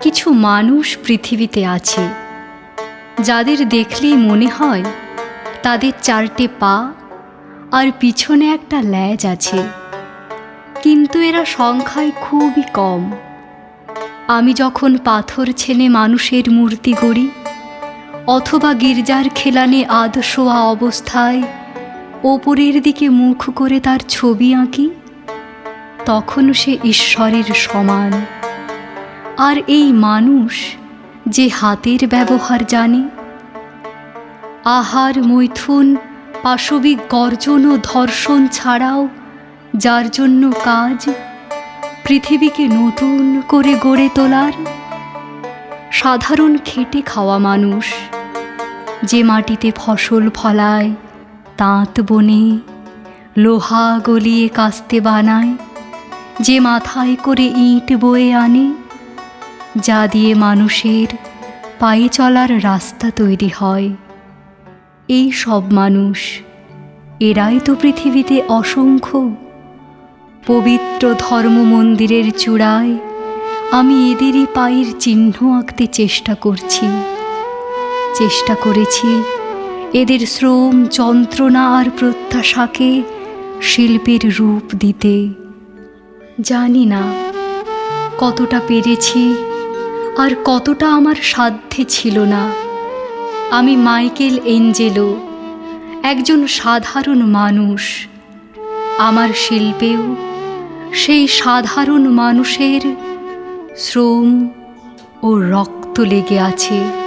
কিছু মানুষ পৃথিবীতে আছে। যাদের দেখলেই মনে হয় তাদের চারটে পা আর পিছনে একটা ল্যাজ আছে। কিন্তু এরা সংখ্যায় খুবই কম। আমি যখন পাথর ছেনে মানুষের মূর্তি গড়ি অথবা গির্জার খেলানে আদশোয়া অবস্থায় ওপরের দিকে মুখ করে তার ছবি আঁকি, তখন সে ঈশ্বরের সমান। আর এই মানুষ যে হাতের ব্যবহার জানে। আহার, মৈথুন, পাশবিক গর্জন ও ধর্ষণ ছাড়াও যার জন্য কাজ পৃথিবীকে নতুন করে গড়ে তোলার সাধারণ খেটে খাওয়া মানুষ যে মাটিতে ফসল ফলায়, তাঁত বনে, লোহা গলিয়ে কাস্তে বানায়, যে মাথায় করে ইট বয়ে আনে। যা দিয়ে মানুষের পায়ে চলার রাস্তা তৈরি হয়। এই সব মানুষ, এরাই তো পৃথিবীতে অসংখ্য। পবিত্র ধর্ম মন্দিরের চূড়ায় আমি এদেরই পায়ের চিহ্ন আঁকতে চেষ্টা করছি। চেষ্টা করেছি এদের শ্রম, যন্ত্রণা আর প্রত্যাশাকে শিল্পের রূপ দিতে। জানি না কতটা পেরেছি আর কতটা আমার সাধ্যে ছিল না। আমি মাইকেল এঞ্জেলো, একজন সাধারণ মানুষ। আমার শিল্পেও সেই সাধারণ মানুষের শ্রম ও রক্ত লেগে আছে।